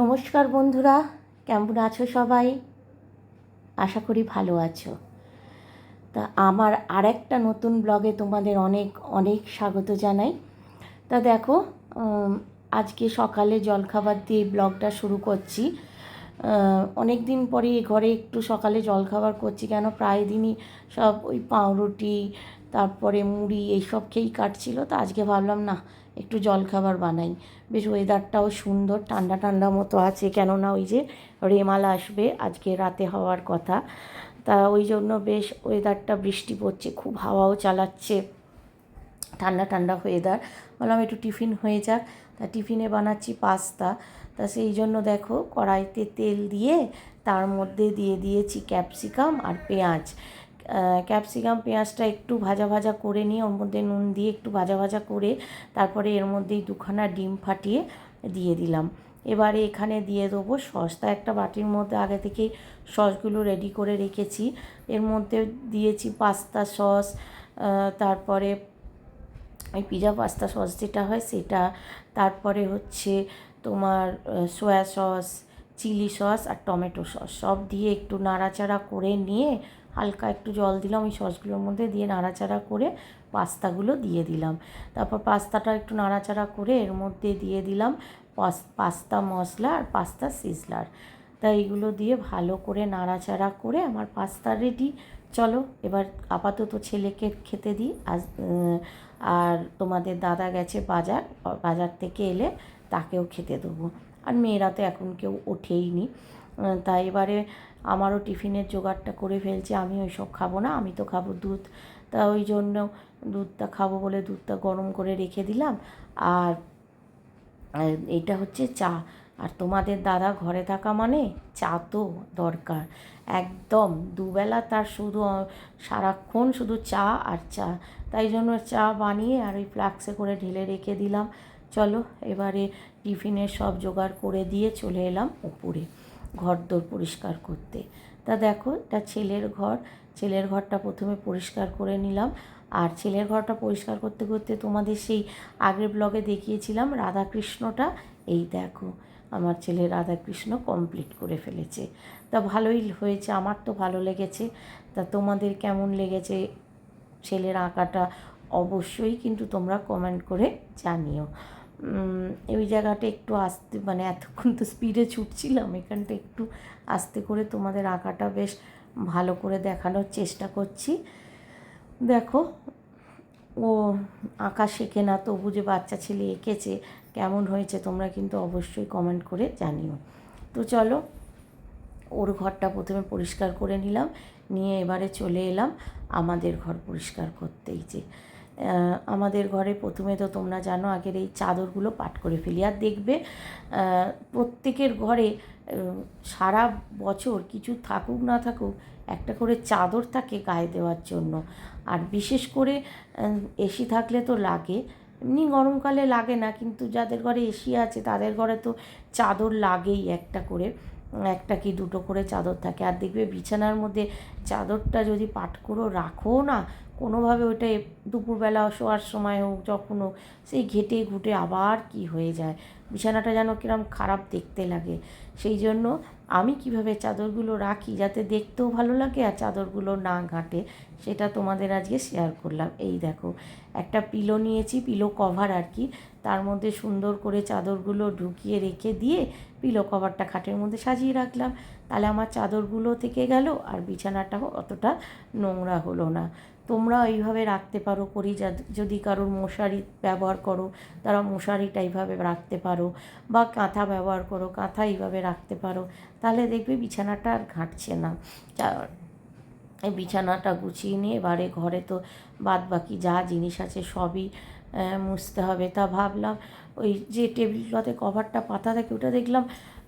নমস্কার বন্ধুরা, কেমন আছো সবাই? আশা করি ভালো আছো। তা আমার আর একটা নতুন ব্লগে তোমাদের অনেক অনেক স্বাগত জানাই। তা দেখো আজকে সকালে জলখাবার দিয়ে ব্লগটা শুরু করছি। অনেক দিন পরে ঘরে একটু সকালে জলখাবার করছি কেন? প্রায় দিনই সব ওই পাউরুটি, তারপরে মুড়ি, এইসব খেয়েই কাটছিল। তো আজকে ভাবলাম, না একটু জলখাবার বানাই। বেশ ওয়েদারটাও সুন্দর, ঠান্ডা ঠান্ডা মতো আছে। কেননা ওই যে রেমাল আসবে আজকে রাতে হওয়ার কথা। তা ওই জন্য বেশ ওয়েদারটা বৃষ্টি পড়ছে, খুব হাওয়াও চালাচ্ছে। ঠান্ডা ঠান্ডা ওয়েদার বললাম একটু টিফিন হয়ে যাক। তা টিফিনে বানাচ্ছি পাস্তা। তা সেই জন্য দেখো কড়াইতে তেল দিয়ে তার মধ্যে দিয়ে দিয়েছি ক্যাপসিকাম আর পেঁয়াজ। ক্যাপসিকাম পেঁয়াজটা একটু ভাজা ভাজা করে নিয়ে ওর মধ্যে নুন দিয়ে একটু ভাজা ভাজা করে তারপরে এর মধ্যেই দুখানা ডিম ফাটিয়ে দিয়ে দিলাম। এবারে এখানে দিয়ে দেবো সস। তা একটা বাটির মধ্যে আগে থেকেই সসগুলো রেডি করে রেখেছি। এর মধ্যে দিয়েছি পাস্তা সস তারপরে ওই পিজা পাস্তা সস যেটা হয় সেটা। তারপরে হচ্ছে তোমার সয়া সস চিলি সস আর টমেটো সস। সব দিয়ে একটু নাড়াচাড়া করে নিয়ে হালকা একটু জল দিলাম, ওই সসগুলোর মধ্যে দিয়ে নাড়াচাড়া করে পাস্তাগুলো দিয়ে দিলাম। তারপর পাস্তাটা একটু নাড়াচাড়া করে এর মধ্যে দিয়ে দিলাম পাস্তা মশলা আর পাস্তা সিজলার। তা এইগুলো দিয়ে ভালো করে নাড়াচাড়া করে আমার পাস্তা রেডি চলো, এবার আপাতত ছেলেকে খেতে দিই। আজ আর তোমাদের দাদা গেছে বাজার বাজার থেকে এলে তাকেও খেতে দেবো। আর মেয়েরা তো এখন কেউ ওঠেই নি। তাই এবারে আমারও টিফিনের জোগাড়টা করে ফেলছে, আমি ওই সব খাব না, আমি তো খাব দুধ। তা ওই জন্য দুধটা খাব বলে দুধটা গরম করে রেখে দিলাম। আর এইটা হচ্ছে চা। আর তোমাদের দাদা ঘরে থাকা মানে চা তো দরকার। একদম দুবেলা তার শুধু সারাক্ষণ শুধু চা আর চা। তাই জন্য চা বানিয়ে আর ওই ফ্লাক্সে করে ঢেলে রেখে দিলাম। চলো এবারে টিফিনের সব জোগাড় করে দিয়ে চলে এলাম উপরে ঘর দোর পরিষ্কার করতে। তা দেখো, এটা ছেলের ঘর। ছেলের ঘরটা প্রথমে পরিষ্কার করে নিলাম। আর ছেলের ঘরটা পরিষ্কার করতে করতে তোমাদের সেই আগের ব্লগে দেখিয়েছিলাম রাধাকৃষ্ণটা। এই দেখো, আমার ছেলে রাধাকৃষ্ণ কমপ্লিট করে ফেলেছে। তা ভালোই হয়েছে, আমার তো ভালো লেগেছে। তা তোমাদের কেমন লেগেছে ছেলের আঁকাটা? অবশ্যই কিন্তু তোমরা কমেন্ট করে জানিও। ওই জায়গাটা একটু আস্তে মানে এতক্ষণ তো স্পিডে ছুটছিলাম, এখানটা একটু আস্তে করে তোমাদের আঁকাটা বেশ ভালো করে দেখানোর চেষ্টা করছি। দেখো, ও আঁকা শেখে না, তবু যে বাচ্চা ছেলে এঁকেছে, কেমন হয়েছে তোমরা কিন্তু অবশ্যই কমেন্ট করে জানিও। তো চলো, ওর ঘরটা প্রথমে পরিষ্কার করে নিলাম, নিয়ে এবারে চলে এলাম আমাদের ঘর পরিষ্কার করতেই যে আমাদের ঘরে প্রথমে তো তোমরা জানো, আগের এই চাদরগুলো পাট করে ফেলি। আর দেখবে প্রত্যেকের ঘরে সারা বছর কিছু থাকুক না থাকুক, একটা করে চাদর থাকে গায়ে দেওয়ার জন্য। আর বিশেষ করে এসি থাকলে তো লাগে। এমনি গরমকালে লাগে না, কিন্তু যাদের ঘরে এসি আছে, তাদের ঘরে তো চাদর লাগেই একটা করে, একটা কি দুটো করে চাদর থাকে। আর দেখবে বিছানার মধ্যে চাদরটা যদি পাট করে রাখো না কোনোভাবে ওইটা দুপুরবেলা শোয়ার সময় হোক, যখন হোক, সেই ঘেটে ঘুটে আবার কি হয়ে যায়? বিছানাটা যেন কিরম খারাপ দেখতে লাগে। সেই জন্য আমি কীভাবে চাদরগুলো রাখি যাতে দেখতেও ভালো লাগে আর চাদরগুলো না ঘাঁটে, সেটা তোমাদের আজকে শেয়ার করলাম। এই দেখো, একটা পিলো নিয়েছি পিলো কভার আর কি। তার মধ্যে সুন্দর করে চাদরগুলো ঢুকিয়ে রেখে দিয়ে পিলো কভারটা খাটের মধ্যে সাজিয়ে রাখলাম। তাহলে আমার চাদরগুলো থেকে গেল আর বিছানাটাও অতটা নোংরা হলো না। তোমরা এইভাবে রাখতে পারো, করি যদি কারোর মশারি ব্যবহার করো, তারা মশারিটা এইভাবে রাখতে পারো বা কাঁথা ব্যবহার করো, কাঁথা এইভাবে রাখতে পারো, তাহলে দেখবে বিছানাটা আর ঘাঁটছে না। বিছানাটা গুছিয়ে নিয়ে এবারে ঘরে তো বাদ বাকি যা জিনিস আছে সবই মুছতে হবে। তা ভাবলাম ওই যে টেবিল ক্লথে কভারটা পাতা থাকে, ওটা দেখলাম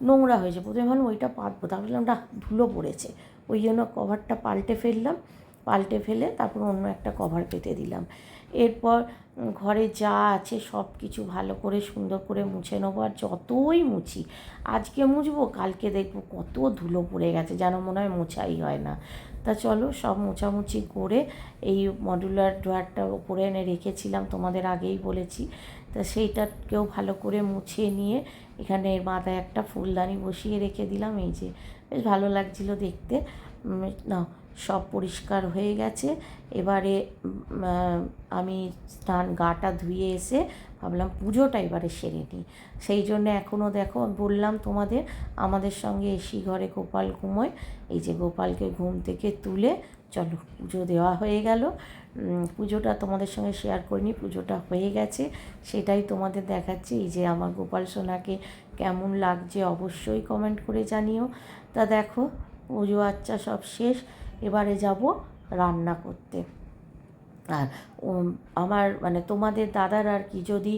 নোংরা হয়েছে। প্রথমে ভাবলাম ওইটা পাতবো। তারপর দেখলাম না, ধুলো পড়েছে। ওই জন্য কভারটা পাল্টে ফেললাম। পাল্টে ফেলে তারপর অন্য একটা কভার পেতে দিলাম। এরপর ঘরে যা আছে সব কিছু ভালো করে সুন্দর করে মুছে নেব আর যতই মুছি, আজকে মুছবো, কালকে দেখব কত ধুলো পড়ে গেছে যেন মনে হয় মোছাই হয় না। তা চলো সব মোছামুছি করে এই মডুলার ড্রয়ারটা ওপরে এনে রেখেছিলাম, তোমাদের আগেই বলেছি। তা সেইটাকেও ভালো করে মুছে নিয়ে এখানে মাথায় একটা ফুলদানি বসিয়ে রেখে দিলাম, এই যে বেশ ভালো লাগছিল দেখতে। না, সব পরিষ্কার হয়ে গেছে। এবারে আমি স্নান গাটা ধুয়ে এসে ভাবলাম পুজোটা এবারে সেরে নিই। সেই জন্য এখনও দেখো বললাম তোমাদের, আমাদের সঙ্গে এসি ঘরে গোপাল ঘুমোয়। এই যে গোপালকে ঘুম থেকে তুলে, চলো, পুজো দেওয়া হয়ে গেল। পুজোটা তোমাদের সঙ্গে শেয়ার করিনি পুজোটা হয়ে গেছে। সেটাই তোমাদের দেখাচ্ছি। এই যে আমার গোপাল সোনাকে কেমন লাগছে অবশ্যই কমেন্ট করে জানিও। তা দেখো, পুজো আচ্চা সব শেষ। এবারে যাব রান্না করতে। আর আমার মানে তোমাদের দাদার আর কি যদি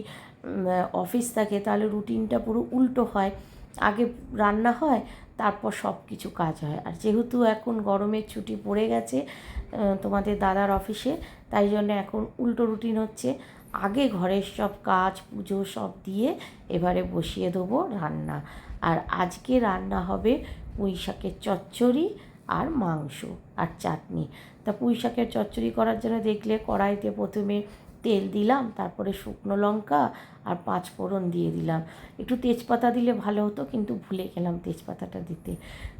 অফিস থাকে তাহলে রুটিনটা পুরো উল্টো হয়। আগে রান্না হয়, তারপর সব কিছু কাজ হয়। আর যেহেতু এখন গরমের ছুটি পড়ে গেছে তোমাদের দাদার অফিসে, তাই জন্য এখন উল্টো রুটিন হচ্ছে। আগে ঘরের সব কাজ, পুজো সব দিয়ে এবারে বসিয়ে দেবো রান্না। আর আজকে রান্না হবে পুঁই শাকের চচ্চড়ি আর মাংস আর চাটনি। তা পুঁই শাকের চচ্চড়ি করার জন্য দেখলে কড়াইতে প্রথমে তেল দিলাম, তারপরে শুকনো লঙ্কা আর পাঁচ ফোড়ন দিয়ে দিলাম। একটু তেজপাতা দিলে ভালো হতো, কিন্তু ভুলে গেলাম তেজপাতাটা দিতে।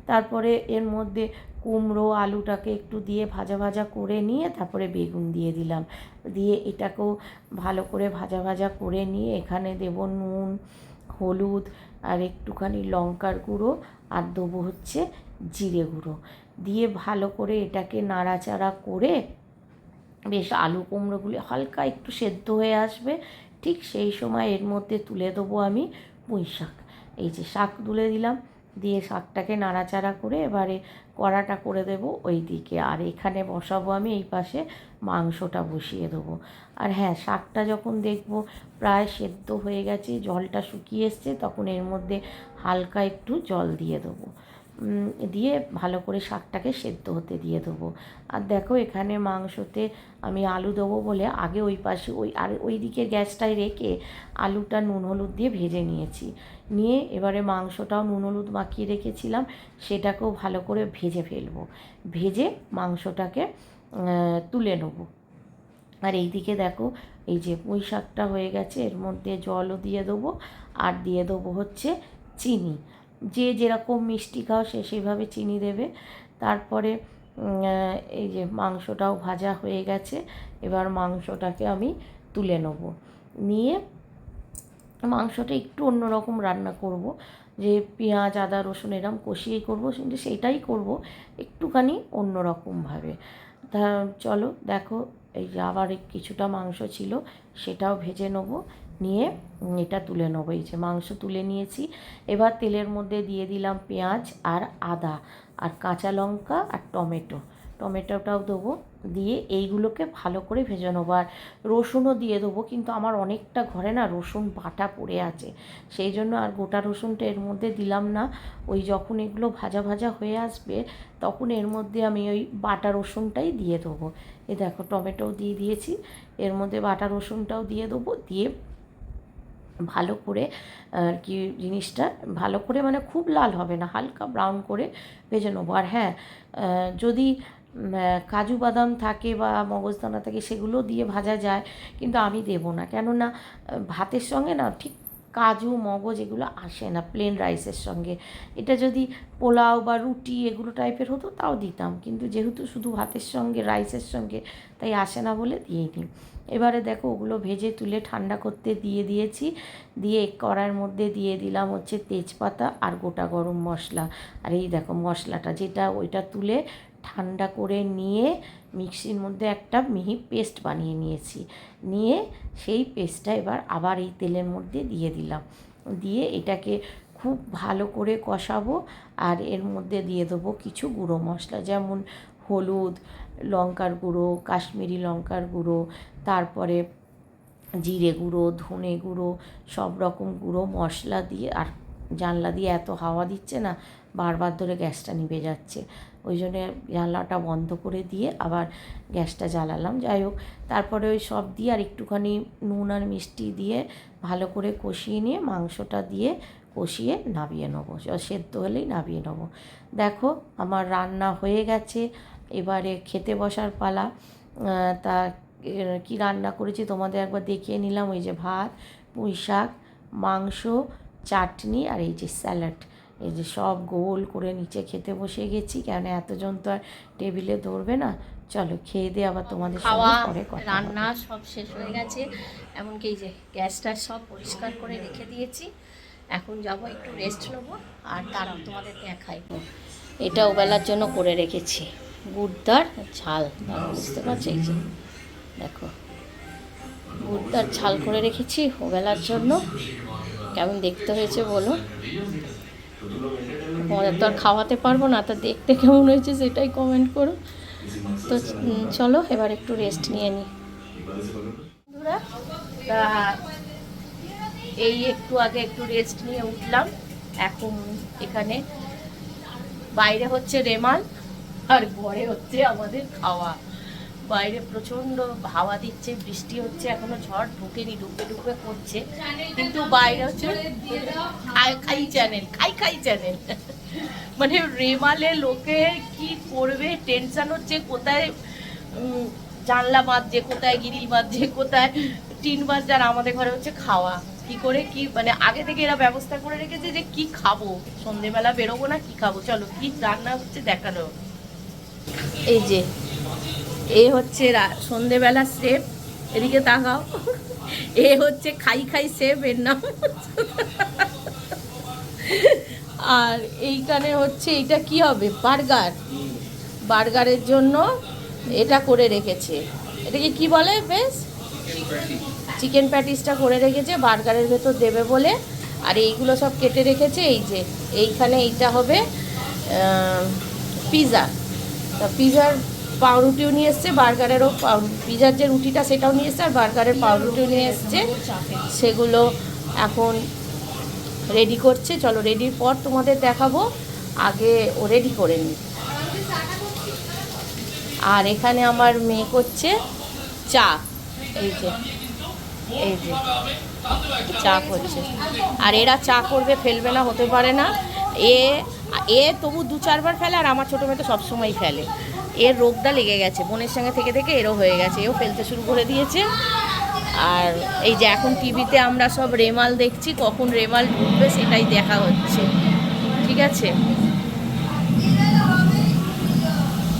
তারপরে এর মধ্যে কুমড়ো আলুটাকে একটু দিয়ে ভাজা ভাজা করে নিয়ে তারপরে বেগুন দিয়ে দিলাম। দিয়ে এটাকেও ভালো করে ভাজা ভাজা করে নিয়ে এখানে দেবো নুন, হলুদ আর একটুখানি লঙ্কার গুঁড়ো আর দেবো হচ্ছে জিরে গুঁড়ো। দিয়ে ভালো করে এটাকে নাড়াচাড়া করে বেশ আলু কুমড়োগুলি হালকা একটু সেদ্ধ হয়ে আসবে, ঠিক সেই সময় এর মধ্যে তুলে দেবো আমি পুঁই শাক এই যে শাক তুলে দিলাম দিয়ে শাকটাকে নাড়াচাড়া করে এবারে কড়াটা করে দেব ওই দিকে। আর এখানে বসাবো আমি এই পাশে মাংসটা বসিয়ে দেবো। আর হ্যাঁ শাকটা যখন দেখব প্রায় সেদ্ধ হয়ে গেছে, জলটা শুকিয়ে এসছে, তখন এর মধ্যে হালকা একটু জল দিয়ে দেবো। দিয়ে ভালো করে শাকটাকে সেদ্ধ হতে দিয়ে দেবো। আর দেখো এখানে মাংসতে আমি আলু দেবো বলে আগে ওই পাশে ওই, আর ওই দিকে গ্যাসটায় রেখে আলুটা নুন হলুদ দিয়ে ভেজে নিয়েছি। নিয়ে এবারে মাংসটাও নুন হলুদ মাখিয়ে রেখেছিলাম, সেটাকেও ভালো করে ভেজে ফেলব। ভেজে মাংসটাকে তুলে নেব। আর এই দিকে দেখো, এই যে পুঁই শাকটা হয়ে গেছে, এর মধ্যে জলও দিয়ে দেবো, আর দিয়ে দেবো হচ্ছে চিনি। যে যেরকম মিষ্টি খাও সে সেভাবে চিনি দেবে। তারপরে এই যে মাংসটাও ভাজা হয়ে গেছে, এবার মাংসটাকে আমি তুলে নেব। নিয়ে মাংসটা একটু অন্যরকম রান্না করব। যে পেঁয়াজ, আদা, রসুন এরম কষিয়েই করব, কিন্তু সেইটাই করব একটুখানি অন্যরকমভাবে। তা, চলো দেখো, এই যে আবার কিছুটা মাংস ছিল, সেটাও ভেজে নেব। নিয়ে এটা তুলে নেব। এই যে মাংস তুলে নিয়েছি। এবার তেলের মধ্যে দিয়ে দিলাম পেঁয়াজ আর আদা আর কাঁচা লঙ্কা আর টমেটো। টমেটোটাও দেবো দিয়ে এইগুলোকে ভালো করে ভেজে নেব। আর রসুনও দিয়ে দেবো, কিন্তু আমার অনেকটা ঘরে না রসুন বাটা পড়ে আছে। সেই জন্য আর গোটা রসুনটা এর মধ্যে দিলাম না। ওই যখন এগুলো ভাজা ভাজা হয়ে আসবে, তখন এর মধ্যে আমি ওই বাটা রসুনটাই দিয়ে দেবো। এই দেখো, টমেটোও দিয়ে দিয়েছি। এর মধ্যে বাটা রসুনটাও দিয়ে দেবো। দিয়ে ভালো করে, আর কি জিনিসটা, ভালো করে মানে খুব লাল হবে না, হালকা ব্রাউন করে ভেজে নেব। আর হ্যাঁ যদি কাজু বাদাম থাকে বা মগজদানা থাকে সেগুলো দিয়ে ভাজা যায়, কিন্তু আমি দেবো না। কেননা ভাতের সঙ্গে না ঠিক কাজু, মগজ এগুলো আসে না প্লেন রাইসের সঙ্গে। এটা যদি পোলাও বা রুটি এগুলো টাইপের হতো তাও দিতাম, কিন্তু যেহেতু শুধু ভাতের সঙ্গে রাইসের সঙ্গে, তাই আসে না বলে দিয়েই দিই এবারে দেখো ওগুলো ভেজে তুলে ঠান্ডা করতে দিয়ে দিয়েছি। দিয়ে কড়াইয়ের মধ্যে দিয়ে দিলাম হচ্ছে তেজপাতা আর গোটা গরম মশলা। আর এই দেখো মশলাটা যেটা ওইটা তুলে ঠান্ডা করে নিয়ে মিক্সির মধ্যে একটা মিহি পেস্ট বানিয়ে নিয়েছি। নিয়ে সেই পেস্টটা এবার আবার এই তেলের মধ্যে দিয়ে দিলাম। দিয়ে এটাকে খুব ভালো করে কষাবো আর এর মধ্যে দিয়ে দেবো কিছু গুঁড়ো মশলা। যেমন হলুদ লঙ্কার গুঁড়ো, কাশ্মীরি লঙ্কার গুঁড়ো, তারপরে জিরে গুঁড়ো, ধনে গুঁড়ো, সব রকম গুঁড়ো, মশলা দিয়ে আর জানলা দিয়ে এত হাওয়া দিচ্ছে না, বারবার ধরে গ্যাসটা নিভে যাচ্ছে। ওই জন্যে জানলাটা বন্ধ করে দিয়ে আবার গ্যাসটা জ্বালালাম। যাই হোক, তারপরে ওই সব দিয়ে আর একটুখানি নুন আর মিষ্টি দিয়ে ভালো করে কষিয়ে নিয়ে মাংসটা দিয়ে কষিয়ে নামিয়ে নেব। সেদ্ধ হলেই নামিয়ে নেব। দেখো, আমার রান্না হয়ে গেছে। এবারে খেতে বসার পালা তা কি রান্না করেছি তোমাদের একবার দেখিয়ে নিলাম ওই যে ভাত পুঁই শাক মাংস চাটনি আর এই যে স্যালাড। এই যে সব গোল করে নিচে খেতে বসে গেছি কেন এতজন তো আর টেবিলে ধরবে না। চলো খেয়ে দিয়ে আবার তোমাদের খাওয়া রান্না সব শেষ হয়ে গেছে এমনকি এই যে গ্যাসটা সব পরিষ্কার করে রেখে দিয়েছি। এখন যাব একটু রেস্ট নেব আর তারাও তোমাদের দেখাই। এটা ওবেলার জন্য করে রেখেছি। গুড়দার ঝাল। বুঝতে পারছি এই যে দেখো গুড়দার ঝাল করে রেখেছি ওবেলার জন্য। কেমন দেখতে হয়েছে বলো? তোমাদের তো আর খাওয়াতে পারব না তা দেখতে কেমন হয়েছে সেটাই কমেন্ট করো। তো চলো এবার একটু রেস্ট নিয়ে নিই বন্ধুরা, তা এই একটু আগে একটু রেস্ট নিয়ে উঠলাম। এখন এখানে বাইরে হচ্ছে রেমাল। আর ঘরে হচ্ছে আমাদের খাওয়া। বাইরে প্রচণ্ড হাওয়া দিচ্ছে, বৃষ্টি হচ্ছে, এখনও ঝড় ঢুকেনি ঢুকে ঢুকে করছে কিন্তু বাইরে হচ্ছে খাই খাই চ্যানেল খাই খাই চ্যানেল মানে রেমালে লোকে কি করবে টেনশন হচ্ছে কোথায় জানলা বাঁধছে কোথায়, গিরিল বাঁধছে কোথায়। টিন বাঁধছে আর আমাদের ঘরে হচ্ছে খাওয়া। কি করে, কি মানে আগে থেকে এরা ব্যবস্থা করে রেখেছে যে কি খাব? সন্ধেবেলা বেরোবো না, কি খাব? চলো, কি রান্না হচ্ছে দেখানো এই যে, এ হচ্ছে সন্ধেবেলা সেব, এদিকে তাকাও, এ হচ্ছে খাই খাই সেব, এর নাম আর এইখানে হচ্ছে এটা কি হবে? বার্গার। বার্গারের জন্য এটা করে রেখেছে। এটাকে কি বলে বেশ? চিকেন প্যাটিসটা করে রেখেছে, বার্গারের ভেতর দেবে বলে। আর এইগুলো সব কেটে রেখেছে, এই যে, এইখানে এইটা হবে পিৎজা তা পিৎজার পাউরুটিও নিয়ে এসছে, বার্গারেরও পিৎজার যে রুটিটা সেটাও নিয়ে এসছে, আর বার্গারের পাউরুটিও নিয়ে এসছে। সেগুলো এখন রেডি করছে। চলো রেডির পর তোমাদের দেখাবো। আগে ও রেডি করে নি। আর এখানে আমার মেয়ে করছে চা। এই যে এই যে, চা করছে। আর এরা চা করবে, ফেলবে না, হতে পারে না। এ এ তবু দু চারবার ফেলে আর আমার ছোটো মেয়ে তো সবসময় ফেলে। এর রোগটা লেগে গেছে, বোনের সঙ্গে থেকে থেকে এরও হয়ে গেছে, এও ফেলতে শুরু করে দিয়েছে। আর এই যে এখন টিভিতে আমরা সব রেমাল দেখছি, কখন রেমাল ঢুকবে সেটাই দেখা হচ্ছে। ঠিক আছে?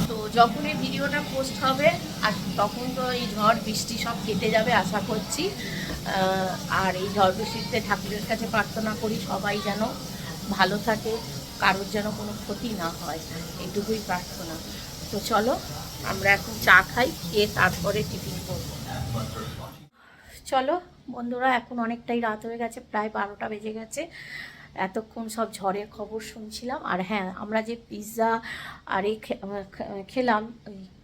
তো যখন এই ভিডিওটা পোস্ট হবে, আর তখন তো এই ঝড়, বৃষ্টি সব কেটে যাবে আশা করছি। আর এই ঝড় বৃষ্টিতে ঠাকুরের কাছে প্রার্থনা করি সবাই যেন ভালো থাকে কারোর যেন কোনো ক্ষতি না হয়, এইটুকুই প্রার্থনা। তো চলো, আমরা এখন চা খাই, খেয়ে তারপরে টিফিন করব। চলো, বন্ধুরা, এখন অনেকটাই রাত হয়ে গেছে, প্রায় বারোটা বেজে গেছে। এতক্ষণ সব ঝড়ের খবর শুনছিলাম। আর হ্যাঁ আমরা যে পিৎজা আর এই খেলাম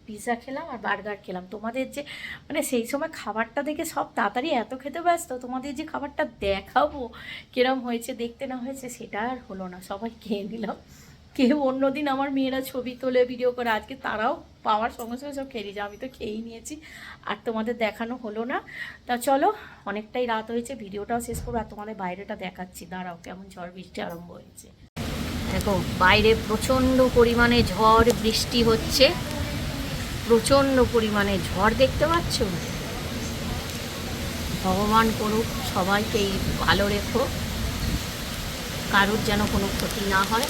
পিৎজা খেলাম আর বার্গার খেলাম। তোমাদের যে মানে সেই সময় খাবারটা দেখে সব তাড়াতাড়ি এত খেতে ব্যস্ত, তোমাদের যে খাবারটা দেখাবো, কিরম হয়েছে, দেখতে না হয়েছে, সেটা আর হলো না। সবাই খেয়ে নিলাম। কেউ অন্যদিন আমার মেয়েরা ছবি তোলে ভিডিও করে, আজকে তারাও পাওয়ার সঙ্গে সঙ্গে সব খেয়ে আমি তো খেয়েই নিয়েছি, আর তোমাদের দেখানো হলো না। তা চলো, অনেকটাই রাত হয়েছে, ভিডিওটাও শেষ করব, আর তোমাদের বাইরেটা দেখাচ্ছি। দাঁড়াও, কেমন ঝড় বৃষ্টি আরম্ভ হয়েছে। দেখো, বাইরে প্রচণ্ড পরিমাণে ঝড়, বৃষ্টি হচ্ছে। প্রচণ্ড পরিমাণে ঝড় দেখতে পাচ্ছ? ভগবান করুক, সবাইকেই ভালো রেখো। কারোর যেন কোনো ক্ষতি না হয়।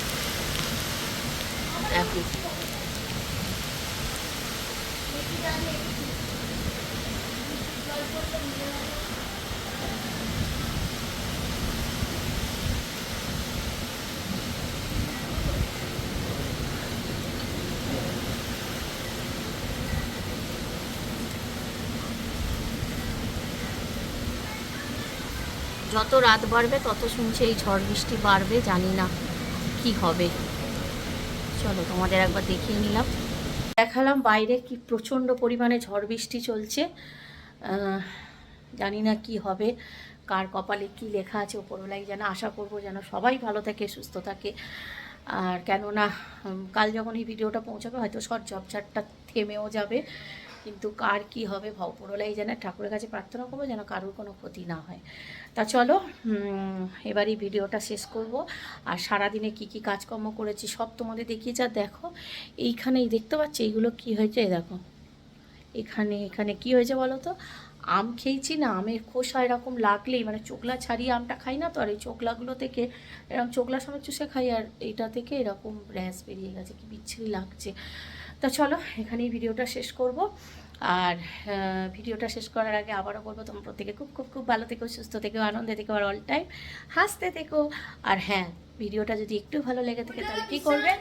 দেখো যত রাত বাড়বে, তত শুনছি এই ঝড় বৃষ্টি বাড়বে, জানি না কি হবে। চলো তোমাদের একবার দেখিয়ে নিলাম। দেখালাম বাইরে কি প্রচণ্ড পরিমাণে ঝড় বৃষ্টি চলছে। জানি না কি হবে, কার কপালে কি লেখা আছে, ওপরওয়ালাই যেন আশা করব যেন সবাই ভালো থাকে, সুস্থ থাকে। আর কেননা কাল যখন এই ভিডিওটা পৌঁছাবে, হয়তো শর্ট ঝপঝাটটা থেমেও যাবে। কিন্তু কার কি হবে ভবপুরলাই যেন ঠাকুরের কাছে প্রার্থনা করব যেন কারোর কোনো ক্ষতি না হয়। তা চলো উম, এবার এই ভিডিওটা শেষ করব। আর সারাদিনে কি কি কাজকর্ম করেছি সব তোমাদের দেখিয়ে যা দেখো। এইখানেই দেখতে পাচ্ছি এইগুলো কি হয়েছে এই দেখো। এখানে এখানে কি হয়েছে বলো তো? আম খেয়েছি না আমের খোসা এরকম লাগলেই মানে চোকলা ছাড়িয়ে আমটা খাই না তো আর এই চোকলাগুলো থেকে এরকম চোকলা সময় চুষে খাই আর এইটা থেকে এরকম র্যাশ বেরিয়ে গেছে কি বিচ্ছিরি লাগছে। তা চলো এখানেই ভিডিওটা শেষ করব। আর ভিডিওটা শেষ করার আগে আবারও বলব, তোমরা প্রত্যেকে খুব খুব খুব ভালো থেকো, সুস্থ থেকো, আনন্দে থেকো, আর অল টাইম হাসতে থেকো। আর হ্যাঁ ভিডিওটা যদি একটু ভালো লেগে থাকে, তাহলে কী করবে?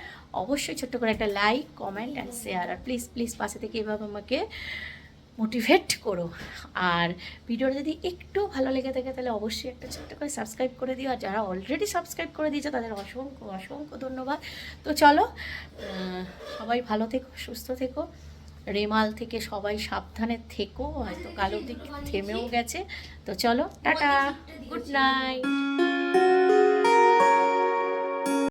অবশ্যই ছোট্ট করে একটা লাইক কমেন্ট অ্যান্ড শেয়ার আর প্লিজ প্লিজ পাশে থেকে এভাবে আমাকে মোটিভেট করো। আর ভিডিওটা যদি একটু ভালো লেগে থাকে, তাহলে অবশ্যই একটা ছোট্ট করে সাবস্ক্রাইব করে দিও। আর যারা অলরেডি সাবস্ক্রাইব করে দিয়েছে, তাদের অসংখ্য অসংখ্য ধন্যবাদ। তো চলো সবাই ভালো থেকো, সুস্থ থেকো। রেমাল থেকে সবাই সাবধানে থেকো হয়তো কালো দিক থেমেও গেছে। তো চলো টাটা গুড নাইট